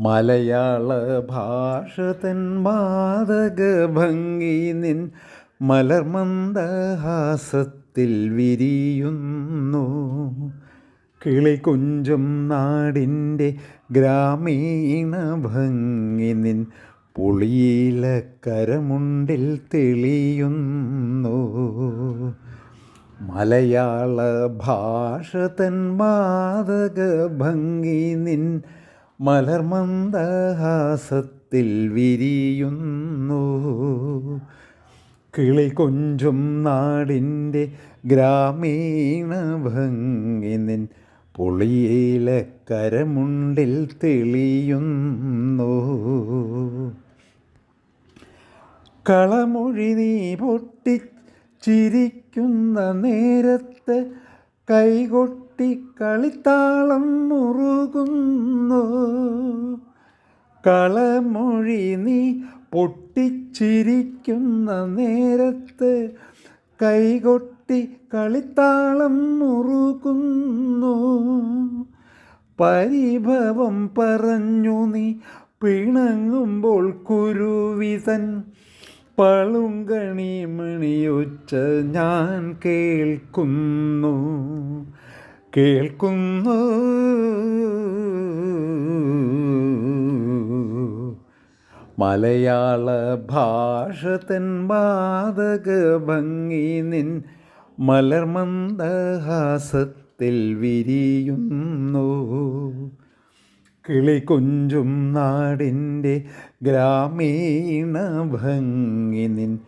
മലയാള ഭാഷ തൻ മാതക ഭംഗി നിൻ മലർമന്ദഹാസത്തിൽ വിരിയുന്നു. കിളികുഞ്ചും നാടിന്റെ ഗ്രാമീണ ഭംഗി നിൻ പുളിയില കരമുണ്ടിൽ തെളിയുന്നു. മലയാള ഭാഷ തൻ മാതക ഭംഗി നിൻ മലർമന്ദഹാസത്തിൽ വിരിയുന്നു. കിളി കൊഞ്ചും നാടിന്റെ ഗ്രാമീണ ഭംഗി നിൻ പൊളിയില കരമുണ്ടിൽ തെളിയുന്നു. കളമൊഴി നീ പൊട്ടി ചിരിക്കുന്ന നേരത്തെ കൈകൊട്ടി കളിത്താളം മുറുകുന്നു. കളമൊഴി നീ പൊട്ടിച്ചിരിക്കുന്ന നേരത്ത് കൈകൊട്ടി കളിത്താളം മുറുകുന്നു. പരിഭവം പറഞ്ഞു നീ പിണങ്ങുമ്പോൾ കുരുവിതൻ പളുങ്കണി മണിയൊച്ച ഞാൻ കേൾക്കുന്നു. കേൾക്കുന്നു. മലയാള ഭാഷ തൻ ബാധക ഭംഗി നിൻ മലർമന്ദഹാസത്തിൽ വിരിയുന്നു. കിളികൊഞ്ചും നാടിന്റെ ഗ്രാമീണ ഭംഗി നിൻ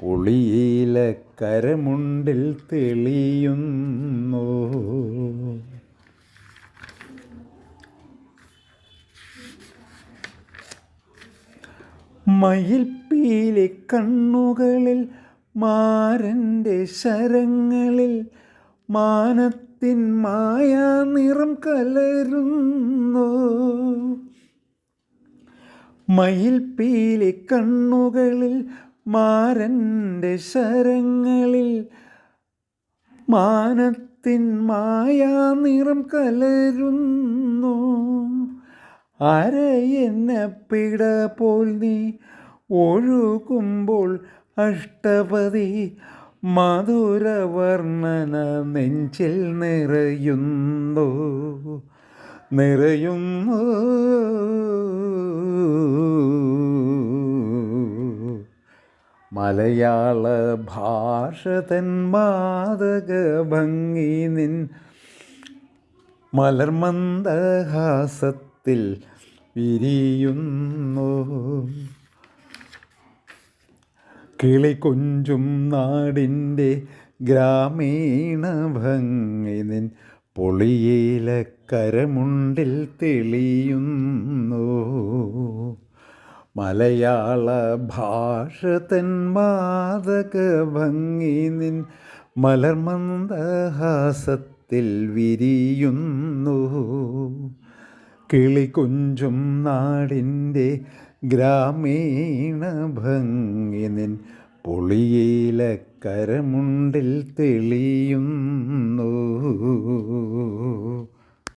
പുളിയില കരമുണ്ടിൽ തെളിയുന്നു. മയിൽപ്പീലി കണ്ണുകളിൽ മാരന്റെ ശരങ്ങളിൽ മാനത്തിൻ മായാ നിറം കലരുന്നു. മയിൽപ്പീലി കണ്ണുകളിൽ മാരന്റെ ശരങ്ങളിൽ മാനത്തിൻ മായാ നിറം കലരുന്നു. എന്നെ പിട പോൽ നീ ഒഴുകുമ്പോൾ അഷ്ടപതി മധുരവർണന നെഞ്ചിൽ നിറയുന്നു. നിറയുന്നു. മലയാള ഭാഷ തൻ മാതക ഭംഗി നിൻ മലർമന്ദഹാസത്തിൽ വിരിയുന്നു. കിളികൊഞ്ചും നാടിന്റെ ഗ്രാമീണ ഭംഗി നിൻ പൊളിയിലക്കരമുണ്ടിൽ തെളിയുന്നു. മലയാള ഭാഷ തൻ ഭംഗി നിൻ മലർമന്ദഹാസത്തിൽ വിരിയുന്നു. കിളികുഞ്ചും നാടിന്റെ ഗ്രാമീണ ഭംഗി നിൻ പൊളിയിലക്കരമുണ്ടിൽ തെളിയുന്നു.